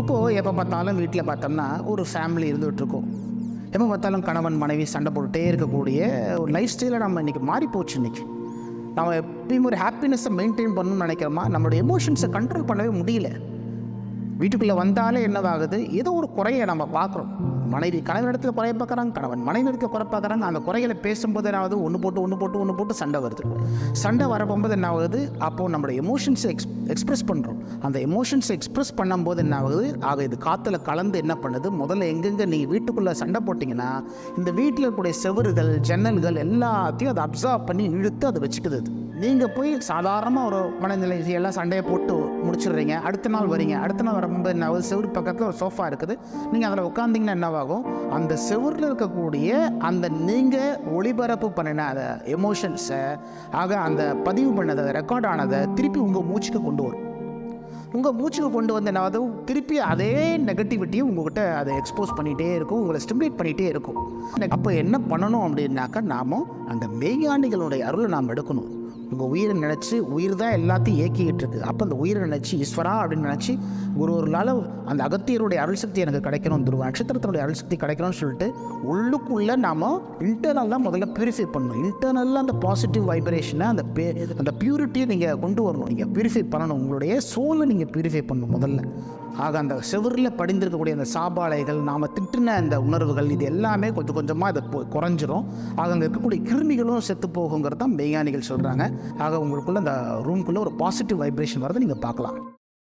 இப்போது எப்போ பார்த்தாலும் வீட்டில் பார்த்தோம்னா ஒரு ஃபேமிலி இருந்துகிட்ருக்கோம். எப்போ பார்த்தாலும் கணவன் மனைவி சண்டை போட்டுகிட்டே இருக்கக்கூடிய ஒரு லைஃப் ஸ்டைலை நம்ம இன்றைக்கி மாறிப்போச்சு இன்றைக்கி நம்ம எப்பயும் ஒரு ஹாப்பினஸ்ஸை மெயின்டைன் பண்ணணும்னு நினைக்கிறோமா? நம்மளோட எமோஷன்ஸை கண்ட்ரோல் பண்ணவே முடியல. வீட்டுக்குள்ளே வந்தாலே என்னவாகுது? ஏதோ ஒரு குறையை நம்ம பார்க்குறோம். மனைவி கணவன் இடத்துல குறைய பார்க்குறாங்க கணவன் மனைவி இடத்துல குறை பார்க்குறாங்க. அந்த குறைகளை பேசும்போது என்ன ஆகுது ஒன்று போட்டு ஒன்று போட்டு ஒன்று போட்டு சண்டை வருது. சண்டை வரப்போகும்போது என்ன ஆகுது அப்போது நம்மளோட எமோஷன்ஸை எக்ஸ் எக்ஸ்ப்ரெஸ் பண்ணுறோம் அந்த எமோஷன்ஸை எக்ஸ்ப்ரெஸ் பண்ணும்போது என்ன ஆகுது ஆக இது காற்றுல கலந்து என்ன பண்ணுது? முதல்ல எங்கெங்கே நீங்கள் வீட்டுக்குள்ளே சண்டை போட்டிங்கன்னா இந்த வீட்டில் இருக்கக்கூடிய செவறுகள் ஜன்னல்கள் எல்லாத்தையும் அதை அப்சர்வ் பண்ணி இழுத்து அதை வச்சுக்குது அது. நீங்கள் போய் சாதாரணமாக ஒரு மனநிலை எல்லாம் சண்டையை போட்டு முடிச்சிடுறீங்க. அடுத்த நாள் வரீங்க. அடுத்த நாள் வரும்போது என்ன ஆகுது? பக்கத்தில் ஒரு சோஃபா இருக்குது. நீங்கள் அதில் உட்காந்திங்கன்னா என்னவாகும்? அந்த செவரில் இருக்கக்கூடிய அந்த நீங்கள் ஒளிபரப்பு பண்ணின அந்த எமோஷன்ஸை ஆக அந்த பதிவு பண்ணதை ரெக்கார்ட் ஆனதை திருப்பி உங்கள் மூச்சுக்கு கொண்டு வரும். உங்கள் மூச்சுக்கு கொண்டு வந்து என்ன ஆகுது? திருப்பி அதே நெகட்டிவிட்டியும் உங்கள்கிட்ட அதை எக்ஸ்போஸ் பண்ணிகிட்டே இருக்கும். உங்களை ஸ்டிமுலேட் பண்ணிகிட்டே இருக்கும். அப்போ என்ன பண்ணணும் அப்படின்னாக்கா நாம அந்த மெய்யாண்டிகளுடைய அருளை நாம் எடுக்கணும். உங்கள் உயிரை நினச்சி உயிர் தான் எல்லாத்தையும் இயக்கிக்கிட்டு இருக்குது அப்போ அந்த உயிரை நினச்சி ஈஸ்வரா அப்படின்னு நினச்சி ஒரு ஒரு நாள் அந்த அகத்தியருடைய அருள் சக்தி எனக்கு கிடைக்கணும் துருவ நட்சத்திரத்தினுடைய அருள் சக்தி கிடைக்கணும்னு சொல்லிட்டு உள்ளுக்குள்ளே நாம் இன்டர்னலாக முதல்ல பியூரிஃபை பண்ணணும். இன்டர்னலாக அந்த பாசிட்டிவ் வைப்ரேஷனை அந்த பே அந்த பியூரிட்டியை நீங்கள் கொண்டு வரணும். நீங்கள் பியூரிஃபை பண்ணணும். உங்களுடைய சோலை நீங்கள் பியூரிஃபை பண்ணணும் முதல்ல. ஆக அந்த செவரில் படிந்திருக்கக்கூடிய அந்த சாபாலைகள் நாம் திட்டின அந்த உணர்வுகள் இது எல்லாமே கொஞ்சம் கொஞ்சமாக அதை போ குறைஞ்சிரும். ஆக அங்கே இருக்கக்கூடிய கிருமிகளும் செத்து போகுங்கிறது தான் மெய்யானிகள் சொல்கிறாங்க ஆக உங்களுக்குள்ளே அந்த ரூம்குள்ளே ஒரு பாசிட்டிவ் வைப்ரேஷன் வரதை நீங்கள் பார்க்கலாம்.